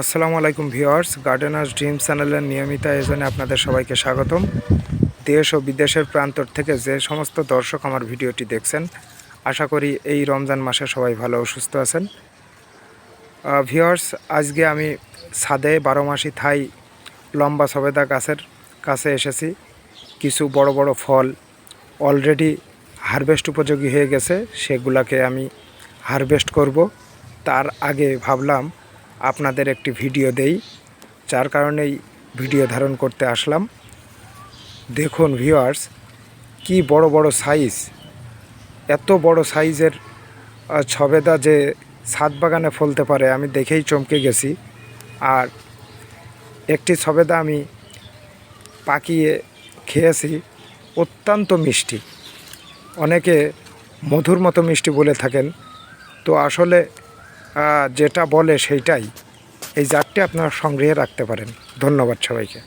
আসসালামু আলাইকুম viewers গার্ডেনার্স dream চ্যানেলের নিয়মিত আয়োজনে আপনাদের সবাইকে স্বাগতম। দেশ ও বিদেশের প্রান্তর থেকে যে সমস্ত দর্শক আমার ভিডিওটি দেখছেন, আশা করি এই রমজান মাসে সবাই ভালো ও সুস্থ আছেন। ভিওয়ার্স আজকে আমি ছাদে বারো মাসি থাই লম্বা সবেদা গাছের কাছে এসেছি। কিছু বড় বড় ফল অলরেডি হারভেস্ট উপযোগী হয়ে গেছে, সেগুলাকে আমি হারভেস্ট করব। তার আগে ভাবলাম আপনাদের একটি ভিডিও দেই, যার কারণেই ভিডিও ধারণ করতে আসলাম। দেখুন ভিউয়ার্স কি বড় বড় সাইজ এত বড় সাইজের ছবেদা যে ছাদ বাগানে ফলতে পারে, আমি দেখেই চমকে গেছি। আর একটি ছবেদা আমি পাকিয়ে খেয়েছি, অত্যন্ত মিষ্টি। অনেকে মধুর মতো মিষ্টি বলে থাকেন। তো আসলে যেটা বলে সেইটাই। এই জাতটি আপনারা সংগ্রহে রাখতে পারেন। ধন্যবাদ সবাইকে।